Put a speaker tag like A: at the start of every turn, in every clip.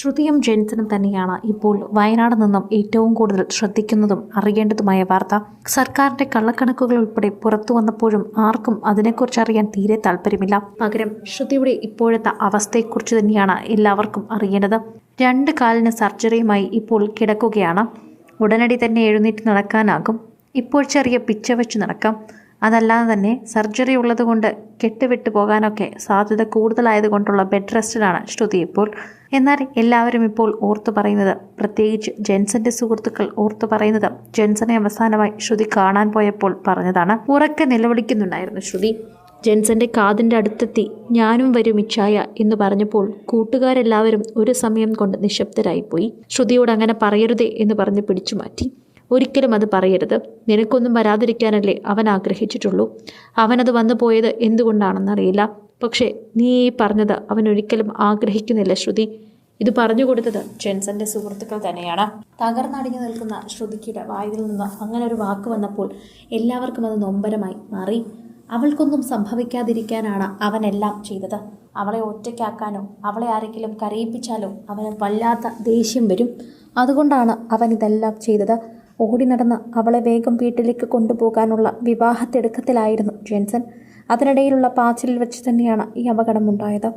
A: ശ്രുതിയും ജെൻസനും തന്നെയാണ് ഇപ്പോൾ വയനാട് നിന്നും ഏറ്റവും കൂടുതൽ ശ്രദ്ധിക്കുന്നതും അറിയേണ്ടതുമായ വാർത്ത. സർക്കാരിന്റെ കള്ളക്കണക്കുകൾ ഉൾപ്പെടെ പുറത്തു വന്നപ്പോഴും ആർക്കും അതിനെക്കുറിച്ച് അറിയാൻ തീരെ താല്പര്യമില്ല പകരം ശ്രുതിയുടെ ഇപ്പോഴത്തെ അവസ്ഥയെക്കുറിച്ച് തന്നെയാണ് എല്ലാവർക്കും അറിയേണ്ടത്. രണ്ട് കാലിന് സർജറിയുമായി ഇപ്പോൾ കിടക്കുകയാണ്. ഉടനടി തന്നെ എഴുന്നേറ്റ് നടക്കാനാകും. ഇപ്പോൾ ചെറിയ പിച്ച വെച്ച് നടക്കാം. അതല്ലാതെ തന്നെ സർജറി ഉള്ളതുകൊണ്ട് കെട്ടുവിട്ടു പോകാനൊക്കെ സാധ്യത കൂടുതലായതുകൊണ്ടുള്ള ബെഡ് റെസ്റ്റിലാണ് ശ്രുതി ഇപ്പോൾ. എന്നാൽ എല്ലാവരും ഇപ്പോൾ ഓർത്തു പറയുന്നത് പ്രത്യേകിച്ച് ജെൻസന്റെ സുഹൃത്തുക്കൾ ഓർത്തു പറയുന്നത് ജെൻസനെ അവസാനമായി ശ്രുതി കാണാൻ പോയപ്പോൾ പറഞ്ഞതാണ്. ഉറക്കെ നിലവിളിക്കുന്നുണ്ടായിരുന്നു ശ്രുതി. ജെൻസന്റെ കാതിന്റെ അടുത്തെത്തി ഞാനും വരും ഇച്ഛായ എന്ന് പറഞ്ഞപ്പോൾ കൂട്ടുകാരെല്ലാവരും ഒരു സമയം കൊണ്ട് നിശബ്ദരായിപ്പോയി. ശ്രുതിയോട് അങ്ങനെ പറയരുതേ എന്ന് പറഞ്ഞ് പിടിച്ചു മാറ്റി. ഒരിക്കലും അത് പറയരുത്. നിനക്കൊന്നും വരാതിരിക്കാനല്ലേ അവൻ ആഗ്രഹിച്ചിട്ടുള്ളൂ. അവനത് വന്നു പോയത് എന്തുകൊണ്ടാണെന്നറിയില്ല. പക്ഷേ നീ ഈ പറഞ്ഞത് അവൻ ഒരിക്കലും ആഗ്രഹിക്കുന്നില്ല ശ്രുതി. ഇത് പറഞ്ഞു കൊടുത്തത് ജെൻസന്റെ സുഹൃത്തുക്കൾ തന്നെയാണ്. തകർന്നടിഞ്ഞു നിൽക്കുന്ന ശ്രുതിക്കിയുടെ വായിൽ നിന്ന് അങ്ങനെ ഒരു വാക്ക് വന്നപ്പോൾ എല്ലാവർക്കും അത് നൊമ്പരമായി മാറി. അവൾക്കൊന്നും സംഭവിക്കാതിരിക്കാനാണ് അവനെല്ലാം ചെയ്തത്. അവളെ ഒറ്റയ്ക്കാക്കാനോ അവളെ ആരെങ്കിലും കരയിപ്പിച്ചാലോ അവന് വല്ലാത്ത ദേഷ്യം വരും. അതുകൊണ്ടാണ് അവൻ ഇതെല്ലാം ചെയ്തത്. ഓടി നടന്ന് അവളെ വേഗം വീട്ടിലേക്ക് കൊണ്ടുപോകാനുള്ള വിവാഹത്തിടുക്കത്തിലായിരുന്നു ജെൻസൺ. അതിനിടയിലുള്ള പാച്ചിലിൽ വെച്ച് തന്നെയാണ് ഈ അപകടമുണ്ടായത്.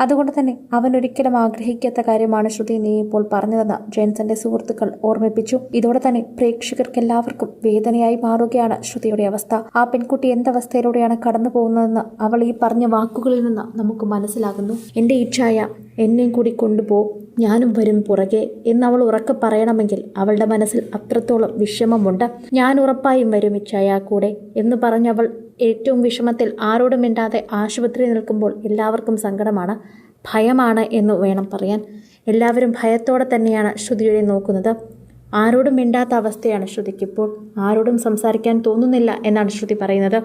A: അതുകൊണ്ട് തന്നെ അവൻ ഒരിക്കലും ആഗ്രഹിക്കാത്ത കാര്യമാണ് ശ്രുതി നീ ഇപ്പോൾ പറഞ്ഞതെന്ന് ജെയിൻസന്റെ സുഹൃത്തുക്കൾ ഓർമ്മിപ്പിച്ചു. ഇതോടെ തന്നെ പ്രേക്ഷകർക്ക് എല്ലാവർക്കും വേദനയായി മാറുകയാണ് ശ്രുതിയുടെ അവസ്ഥ. ആ പെൺകുട്ടി എന്തവസ്ഥയിലൂടെയാണ് കടന്നു പോകുന്നതെന്ന് അവൾ ഈ പറഞ്ഞ വാക്കുകളിൽ നിന്ന് നമുക്ക് മനസ്സിലാകുന്നു. എന്റെ ഇച്ഛായ എന്നെയും കൂടി കൊണ്ടുപോ ഞാനും വരും പുറകെ എന്ന് അവൾ ഉറക്കെ പറയണമെങ്കിൽ അവളുടെ മനസ്സിൽ അത്രത്തോളം വിഷമമുണ്ട്. ഞാൻ ഉറപ്പായും വരും ഇച്ഛായ കൂടെ എന്ന് പറഞ്ഞവൾ ഏറ്റവും വിഷമത്തിൽ ആരോടും മിണ്ടാതെ ആശുപത്രിയിൽ നിൽക്കുമ്പോൾ എല്ലാവർക്കും സങ്കടമാണ് ഭയമാണ് എന്ന് വേണം പറയാൻ. എല്ലാവരും ഭയത്തോടെ തന്നെയാണ് ശ്രുതിയുടെ നോക്കുന്നത്. ആരോടും മിണ്ടാത്ത അവസ്ഥയാണ് ശ്രുതിക്കിപ്പോൾ. ആരോടും സംസാരിക്കാൻ തോന്നുന്നില്ല എന്നാണ് ശ്രുതി പറയുന്നത്.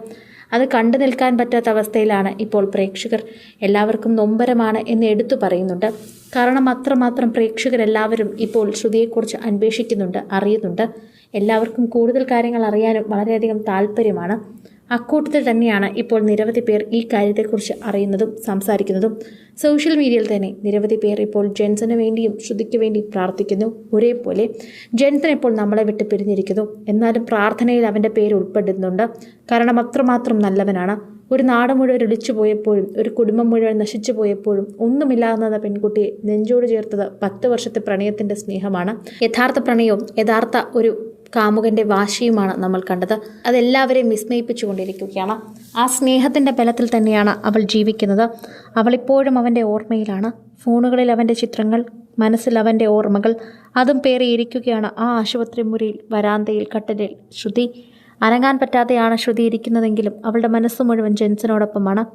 A: അത് കണ്ടു നിൽക്കാൻ പറ്റാത്ത അവസ്ഥയിലാണ് ഇപ്പോൾ പ്രേക്ഷകർ. എല്ലാവർക്കും നൊമ്പരമാണ് എന്ന് എടുത്തു പറയുന്നുണ്ട്. കാരണം അത്രമാത്രം പ്രേക്ഷകരെല്ലാവരും ഇപ്പോൾ ശ്രുതിയെക്കുറിച്ച് അന്വേഷിക്കുന്നുണ്ട് അറിയുന്നുണ്ട്. എല്ലാവർക്കും കൂടുതൽ കാര്യങ്ങൾ അറിയാനും വളരെയധികം താല്പര്യമാണ്. അക്കൂട്ടത്തിൽ തന്നെയാണ് ഇപ്പോൾ നിരവധി പേർ ഈ കാര്യത്തെക്കുറിച്ച് അറിയുന്നതും സംസാരിക്കുന്നതും. സോഷ്യൽ മീഡിയയിൽ തന്നെ നിരവധി പേർ ഇപ്പോൾ ജെൻസന് വേണ്ടിയും ശ്രുതിക്ക് വേണ്ടി പ്രാർത്ഥിക്കുന്നു. ഒരേപോലെ ജെൻസൻ ഇപ്പോൾ നമ്മളെ വിട്ട് പിരിഞ്ഞിരിക്കുന്നു. എന്നാലും പ്രാർത്ഥനയിൽ അവന്റെ പേര് ഉൾപ്പെടുന്നുണ്ട്. കാരണം അത്രമാത്രം നല്ലവനാണ്. ഒരു നാട് മുഴുവൻ ഒളിച്ചു പോയപ്പോഴും ഒരു കുടുംബം മുഴുവൻ നശിച്ചു പോയപ്പോഴും ഒന്നുമില്ലാതെന്ന പെൺകുട്ടിയെ നെഞ്ചോട് ചേർത്തത് പത്ത് വർഷത്തെ പ്രണയത്തിന്റെ സ്നേഹമാണ്. യഥാർത്ഥ പ്രണയവും യഥാർത്ഥ ഒരു കാമുകന്റെ വാശിയുമാണ് നമ്മൾ കണ്ടത്. അതെല്ലാവരെയും വിസ്മയിപ്പിച്ചുകൊണ്ടിരിക്കുകയാണ്. ആ സ്നേഹത്തിന്റെ ബലത്തിൽ തന്നെയാണ് അവൾ ജീവിക്കുന്നത്. അവളിപ്പോഴും അവന്റെ ഓർമ്മയിലാണ്. ഫോണുകളിൽ അവന്റെ ചിത്രങ്ങൾ മനസ്സിൽ അവന്റെ ഓർമ്മകൾ. അതും പേറി ഇരിക്കുകയാണ് ആ ആശുപത്രി മുറിയിൽ വരാന്തയിൽ കട്ടിലിൽ. ശ്രുതി അനങ്ങാൻ പറ്റാതെയാണ് ശ്രുതി ഇരിക്കുന്നതെങ്കിലും അവളുടെ മനസ്സ് മുഴുവൻ ജെൻസിനോടൊപ്പമാണ്.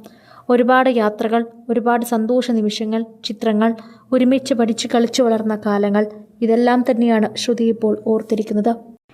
A: ഒരുപാട് യാത്രകൾ ഒരുപാട് സന്തോഷ നിമിഷങ്ങൾ ചിത്രങ്ങൾ ഒരുമിച്ച് പഠിച്ച് കളിച്ചു വളർന്ന കാലങ്ങൾ. ഇതെല്ലാം തന്നെയാണ് ശ്രുതി ഇപ്പോൾ ഓർത്തിരിക്കുന്നത്.